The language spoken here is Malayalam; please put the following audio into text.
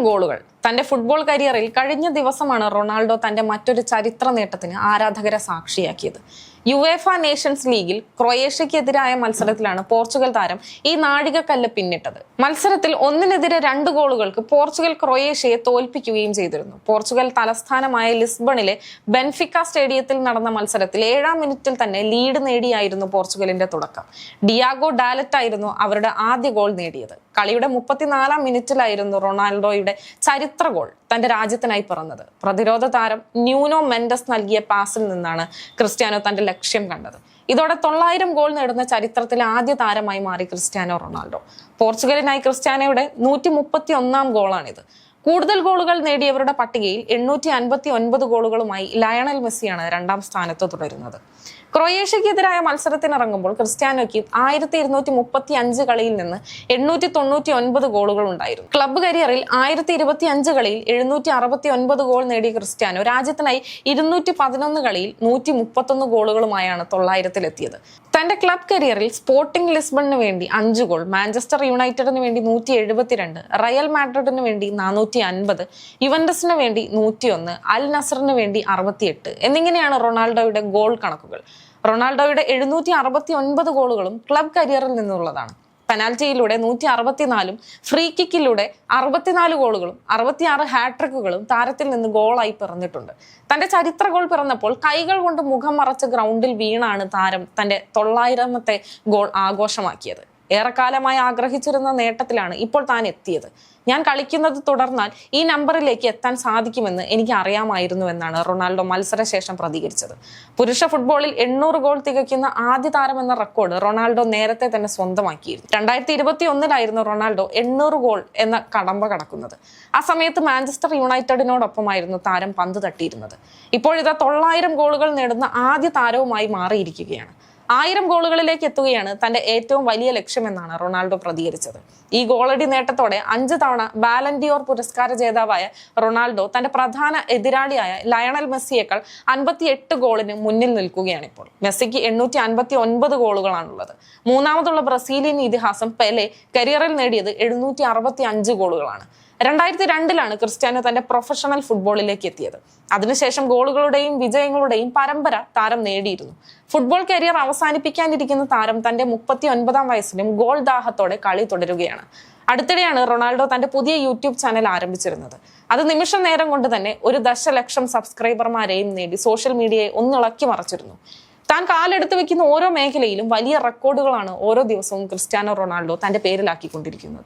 ഗോളുകൾ. തന്റെ ഫുട്ബോൾ കരിയറിൽ കഴിഞ്ഞ ദിവസമാണ് റൊണാൾഡോ തന്റെ മറ്റൊരു ചരിത്ര നേട്ടത്തിന് ആരാധകരെ സാക്ഷിയാക്കിയത്. യുവേഫ നേഷൻസ് ലീഗിൽ ക്രൊയേഷ്യക്കെതിരായ മത്സരത്തിലാണ് പോർച്ചുഗൽ താരം ഈ നാഴികക്കല്ല് പിന്നിട്ടത്. മത്സരത്തിൽ ഒന്നിനെതിരെ രണ്ട് ഗോളുകൾക്ക് പോർച്ചുഗൽ ക്രൊയേഷ്യയെ തോൽപ്പിക്കുകയും ചെയ്തിരുന്നു. പോർച്ചുഗൽ തലസ്ഥാനമായ ലിസ്ബണിലെ ബെൻഫിക്ക സ്റ്റേഡിയത്തിൽ നടന്ന മത്സരത്തിൽ ഏഴാം മിനിറ്റിൽ തന്നെ ലീഡ് നേടിയായിരുന്നു പോർച്ചുഗലിന്റെ തുടക്കം. ഡിയാഗോ ഡാലറ്റ് ആയിരുന്നു അവരുടെ ആദ്യ ഗോൾ നേടിയത്. കളിയുടെ മുപ്പത്തിനാലാം മിനിറ്റിലായിരുന്നു റൊണാൾഡോയുടെ ചരിത്ര ഗോൾ തന്റെ രാജ്യത്തിനായി പിറന്നത്? പ്രതിരോധ താരം ന്യൂനോ മെൻഡസ് നൽകിയ പാസിൽ നിന്നാണ് ക്രിസ്ത്യാനോ തന്റെ ലക്ഷ്യം കണ്ടത്. ഇതോടെ തൊള്ളായിരം ഗോൾ നേടുന്ന ചരിത്രത്തിലെ ആദ്യ താരമായി മാറി ക്രിസ്ത്യാനോ റൊണാൾഡോ. പോർച്ചുഗലിനായി ക്രിസ്ത്യാനോയുടെ നൂറ്റി മുപ്പത്തി ഒന്നാം ഗോളാണിത്. കൂടുതൽ ഗോളുകൾ നേടിയവരുടെ പട്ടികയിൽ എണ്ണൂറ്റി അൻപത്തി ഒൻപത് ഗോളുകളുമായി ലയണൽ മെസ്സിയാണ് രണ്ടാം സ്ഥാനത്ത് തുടരുന്നത്. ക്രൊയേഷ്യക്കെതിരായ മത്സരത്തിനിറങ്ങുമ്പോൾ ക്രിസ്ത്യാനോയ്ക്ക് ആയിരത്തി ഇരുന്നൂറ്റി മുപ്പത്തി അഞ്ച് കളിയിൽ നിന്ന് എണ്ണൂറ്റി തൊണ്ണൂറ്റി ഒൻപത് ഗോളുകൾ ഉണ്ടായിരുന്നു. ക്ലബ്ബ് കരിയറിൽ ആയിരത്തി ഇരുപത്തി അഞ്ച് കളിയിൽ എഴുന്നൂറ്റി അറുപത്തി ഒൻപത് ഗോൾ നേടിയ ക്രിസ്ത്യാനോ രാജ്യത്തിനായി ഇരുന്നൂറ്റി പതിനൊന്ന് കളിയിൽ നൂറ്റി മുപ്പത്തൊന്ന് ഗോളുകളുമായാണ് തൊള്ളായിരത്തിലെത്തിയത്. തന്റെ ക്ലബ് കരിയറിൽ സ്പോർട്ടിംഗ് ലിസ്ബണിന് വേണ്ടി അഞ്ച് ഗോൾ മാഞ്ചസ്റ്റർ യുണൈറ്റഡിന് വേണ്ടി നൂറ്റി എഴുപത്തിരണ്ട് റയൽ മാഡ്രിഡിന് വേണ്ടി നാനൂറ്റി അൻപത് യുവൻഡസിന് വേണ്ടി നൂറ്റിയൊന്ന് അൽ നസറിന് വേണ്ടി അറുപത്തിയെട്ട് എന്നിങ്ങനെയാണ് റൊണാൾഡോയുടെ ഗോൾ കണക്കുകൾ. റൊണാൾഡോയുടെ എഴുന്നൂറ്റി അറുപത്തി ഒൻപത് ഗോളുകളും ക്ലബ് കരിയറിൽ നിന്നുള്ളതാണ്. പെനാൽറ്റിയിലൂടെ നൂറ്റി അറുപത്തിനാലും ഫ്രീ കിക്കിലൂടെ അറുപത്തിനാല് ഗോളുകളും അറുപത്തിയാറ് ഹാട്രിക്കുകളും താരത്തിൽ നിന്ന് ഗോളായി പിറന്നിട്ടുണ്ട്. തന്റെ ചരിത്ര ഗോൾ പിറന്നപ്പോൾ കൈകൾ കൊണ്ട് മുഖം മറച്ച് ഗ്രൗണ്ടിൽ വീണാണ് താരം തന്റെ തൊള്ളായിരമത്തെ ഗോൾ ആഘോഷമാക്കിയത്. ഏറെക്കാലമായി ആഗ്രഹിച്ചിരുന്ന നേട്ടത്തിലാണ് ഇപ്പോൾ താൻ എത്തിയത്. ഞാൻ കളിക്കുന്നത് തുടർന്നാൽ ഈ നമ്പറിലേക്ക് എത്താൻ സാധിക്കുമെന്ന് എനിക്ക് അറിയാമായിരുന്നു എന്നാണ് റൊണാൾഡോ മത്സരശേഷം പ്രതികരിച്ചത്. പുരുഷ ഫുട്ബോളിൽ എണ്ണൂറ് ഗോൾ തികയ്ക്കുന്ന ആദ്യ താരമെന്ന റെക്കോർഡ് റൊണാൾഡോ നേരത്തെ തന്നെ സ്വന്തമാക്കിയിരുന്നു. രണ്ടായിരത്തി ഇരുപത്തി ഒന്നിലായിരുന്നു റൊണാൾഡോ എണ്ണൂറ് ഗോൾ എന്ന കടമ്പ കടക്കുന്നത്. ആ സമയത്ത് മാഞ്ചസ്റ്റർ യുണൈറ്റഡിനോടൊപ്പമായിരുന്നു താരം പന്ത് തട്ടിയിരുന്നത്. ഇപ്പോഴിതാ തൊള്ളായിരം ഗോളുകൾ നേടുന്ന ആദ്യ താരവുമായി മാറിയിരിക്കുകയാണ്. ആയിരം ഗോളുകളിലേക്ക് എത്തുകയാണ് തന്റെ ഏറ്റവും വലിയ ലക്ഷ്യമെന്നാണ് റൊണാൾഡോ പ്രതികരിച്ചത്. ഈ ഗോളടി നേട്ടത്തോടെ അഞ്ച് തവണ ബാലൻഡിയോർ പുരസ്കാര ജേതാവായ റൊണാൾഡോ തന്റെ പ്രധാന എതിരാളിയായ ലയണൽ മെസ്സിയേക്കാൾ അൻപത്തി എട്ട് ഗോളിന് മുന്നിൽ നിൽക്കുകയാണ് ഇപ്പോൾ മെസ്സിക്ക് എണ്ണൂറ്റി അൻപത്തി ഒൻപത് ഗോളുകളാണുള്ളത്. മൂന്നാമതുള്ള ബ്രസീലിയൻ ഇതിഹാസം പെലെ കരിയറിൽ നേടിയത് എഴുന്നൂറ്റി അറുപത്തി അഞ്ച് ഗോളുകളാണ്. രണ്ടായിരത്തി രണ്ടിലാണ് ക്രിസ്ത്യാനോ തന്റെ പ്രൊഫഷണൽ ഫുട്ബോളിലേക്ക് എത്തിയത്. അതിനുശേഷം ഗോളുകളുടെയും വിജയങ്ങളുടെയും പരമ്പര താരം നേടിയിരുന്നു. ഫുട്ബോൾ കരിയർ അവസാനിപ്പിക്കാനിരിക്കുന്ന താരം തന്റെ മുപ്പത്തി ഒൻപതാം വയസ്സിലും ഗോൾ ദാഹത്തോടെ കളി തുടരുകയാണ്. അടുത്തിടെയാണ് റൊണാൾഡോ തന്റെ പുതിയ യൂട്യൂബ് ചാനൽ ആരംഭിച്ചിരുന്നത്. അത് നിമിഷ നേരം കൊണ്ട് തന്നെ ഒരു ദശലക്ഷം സബ്സ്ക്രൈബർമാരെയും നേടി സോഷ്യൽ മീഡിയയെ ഒന്നിളക്കി മറച്ചിരുന്നു. താൻ കാലെടുത്ത് വെക്കുന്ന ഓരോ മേഖലയിലും വലിയ റെക്കോർഡുകളാണ് ഓരോ ദിവസവും ക്രിസ്ത്യാനോ റൊണാൾഡോ തന്റെ പേരിലാക്കിക്കൊണ്ടിരിക്കുന്നത്.